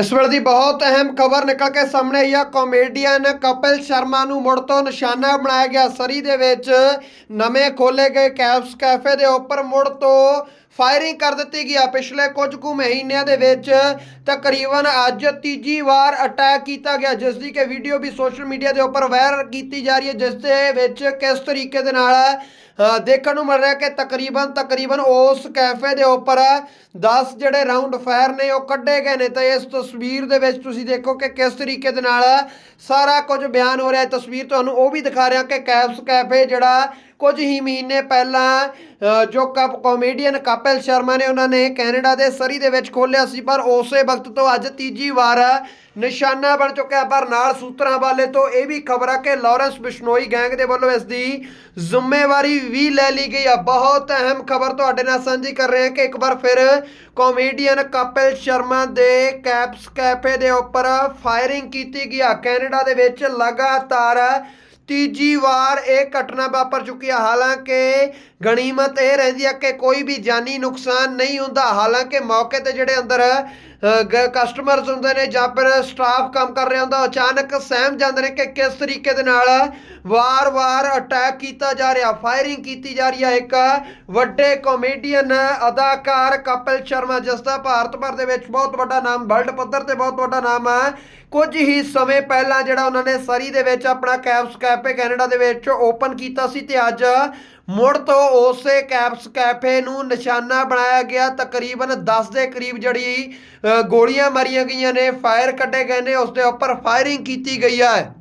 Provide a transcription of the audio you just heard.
ਇਸ ਵੇਲੇ ਦੀ ਬਹੁਤ ਅਹਿਮ ਖਬਰ ਨਿਕਲ ਕੇ ਸਾਹਮਣੇ ਆਈ ਆ। ਕਾਮੇਡੀਅਨ ਕਪਿਲ ਸ਼ਰਮਾ ਨੂੰ ਮੁੜ ਤੋਂ ਨਿਸ਼ਾਨਾ ਬਣਾਇਆ ਗਿਆ। ਸਰੀ ਦੇ ਵਿੱਚ ਨਵੇਂ ਖੋਲੇ ਗਏ ਕੈਪਸ ਕੈਫੇ ਦੇ ਉੱਪਰ ਮੁੜ ਤੋਂ ਫਾਇਰਿੰਗ ਕਰ ਦਿੱਤੀ ਗਈ ਆ। ਪਿਛਲੇ ਕੁਝ ਕੁ ਮਹੀਨਿਆਂ ਦੇ ਵਿੱਚ ਤਕਰੀਬਨ ਅੱਜ ਤੀਜੀ ਵਾਰ ਅਟੈਕ ਕੀਤਾ ਗਿਆ, ਜਿਸ ਦੀ ਕਿ ਵੀਡੀਓ ਵੀ ਸੋਸ਼ਲ ਮੀਡੀਆ ਦੇ ਉੱਪਰ ਵਾਇਰਲ ਕੀਤੀ ਜਾ ਰਹੀ ਹੈ, ਜਿਸ ਦੇ ਵਿੱਚ ਕਿਸ ਤਰੀਕੇ ਦੇ ਨਾਲ ਦੇਖਣ ਨੂੰ ਮਿਲ ਰਿਹਾ ਕਿ ਤਕਰੀਬਨ ਤਕਰੀਬਨ ਉਸ ਕੈਫੇ ਦੇ ਉੱਪਰ 10 ਜਿਹੜੇ ਰਾਉਂਡ ਫਾਇਰ ਨੇ ਉਹ ਕੱਢੇ ਗਏ ਨੇ। ਤੇ ਇਸ ਤਸਵੀਰ ਦੇ ਵਿੱਚ ਤੁਸੀਂ ਦੇਖੋ ਕਿ ਕਿਸ ਤਰੀਕੇ ਦੇ ਨਾਲ ਸਾਰਾ ਕੁਝ ਬਿਆਨ ਹੋ ਰਿਹਾ ਹੈ। ਤਸਵੀਰ ਤੁਹਾਨੂੰ ਉਹ ਵੀ ਦਿਖਾ ਰਿਹਾ ਕਿ ਕੈਪਸ ਕੈਫੇ ਜਿਹੜਾ ਕੁਝ ਹੀ ਮਹੀਨੇ ਪਹਿਲਾਂ ਜੋ ਕਪ ਕਾਮੇਡੀਅਨ ਕਪਿਲ ਸ਼ਰਮਾ ਨੇ ਉਹਨਾਂ ਨੇ ਕੈਨੇਡਾ ਦੇ ਸਰੀ ਦੇ ਵਿੱਚ ਖੋਲ੍ਹਿਆ ਸੀ, ਪਰ ਉਸੇ ਵਕਤ ਤੋਂ ਅੱਜ ਤੀਜੀ ਵਾਰ ਨਿਸ਼ਾਨਾ ਬਣ ਚੁੱਕਿਆ ਪਰ ਨਾਲ ਸੂਤਰਾਂ ਵਾਲੇ ਤੋਂ ਇਹ ਵੀ ਖਬਰ ਆ ਕਿ ਲਾਰੈਂਸ ਬਿਸ਼ਨੋਈ ਗੈਂਗ ਦੇ ਵੱਲੋਂ ਇਸ ਦੀ ਜ਼ਿੰਮੇਵਾਰੀ ਵੀ ਲੈ ਲਈ ਗਈ ਆ। ਬਹੁਤ ਅਹਿਮ ਖਬਰ ਤੁਹਾਡੇ ਨਾਲ ਸਾਂਝੀ ਕਰ ਰਹੇ ਹਾਂ ਕਿ ਇੱਕ ਵਾਰ ਫਿਰ ਕਾਮੇਡੀਅਨ ਕਪਿਲ ਸ਼ਰਮਾ ਦੇ ਕੈਪਸ ਕੈਫੇ ਦੇ ਉੱਪਰ ਫਾਇਰਿੰਗ ਕੀਤੀ ਗਈ ਆ। ਕੈਨੇਡਾ ਦੇ ਵਿੱਚ ਲਗਾਤਾਰ ਤੀਜੀ ਵਾਰ ਇਹ ਘਟਨਾ ਵਾਪਰ ਚੁੱਕੀ ਹੈ ਹਾਲਾਂਕਿ ਗਣੀਮਤ ਇਹ ਰਹਿੰਦੀ ਹੈ ਕਿ ਕੋਈ ਵੀ ਜਾਨੀ ਨੁਕਸਾਨ ਨਹੀਂ ਹੁੰਦਾ। ਹਾਲਾਂਕਿ ਮੌਕੇ ਤੇ ਜਿਹੜੇ ਅੰਦਰ ਕਸਟਮਰਸ ਹੁੰਦੇ ਨੇ ਜਾਂ ਫਿਰ ਸਟਾਫ ਕੰਮ ਕਰ ਰਿਹਾ ਹੁੰਦਾ, ਉਹ ਅਚਾਨਕ ਸਹਿਮ ਜਾਂਦੇ ਨੇ ਕਿ ਕਿਸ ਤਰੀਕੇ ਦੇ ਨਾਲ ਵਾਰ-ਵਾਰ ਅਟੈਕ ਕੀਤਾ ਜਾ ਰਿਹਾ ਫਾਇਰਿੰਗ ਕੀਤੀ ਜਾ ਰਹੀ ਹੈ ਇੱਕ ਵੱਡੇ ਕਾਮੇਡੀਅਨ ਅਦਾਕਾਰ ਕਪਿਲ ਸ਼ਰਮਾ, ਜਿਸ ਦਾ ਭਾਰਤ ਭਰ ਦੇ ਵਿੱਚ ਬਹੁਤ ਵੱਡਾ ਨਾਮ ਵਰਲਡ ਪੱਧਰ ਤੇ ਬਹੁਤ ਵੱਡਾ ਨਾਮ ਹੈ। ਕੁਝ ਹੀ ਸਮੇਂ ਪਹਿਲਾਂ ਜਿਹੜਾ ਉਹਨਾਂ ਨੇ ਸਰੀ ਦੇ ਵਿੱਚ ਆਪਣਾ ਕੈਪਸ ਕੈਫੇ ਕੈਨੇਡਾ ਦੇ ਵਿੱਚ ਓਪਨ ਕੀਤਾ ਸੀ ਤੇ ਅੱਜ ਮੁੜ ਤੋਂ ਉਸੇ ਕੈਪਸ ਕੈਫੇ ਨੂੰ ਨਿਸ਼ਾਨਾ ਬਣਾਇਆ ਗਿਆ। ਤਕਰੀਬਨ 10 ਦੇ ਕਰੀਬ ਜਿਹੜੀ ਗੋਲੀਆਂ ਮਾਰੀਆਂ ਗਈਆਂ ਨੇ ਫਾਇਰ ਕੱਢੇ ਗਏ ਨੇ, ਉਸ ਦੇ ਉੱਪਰ ਫਾਇਰਿੰਗ ਕੀਤੀ ਗਈ ਹੈ।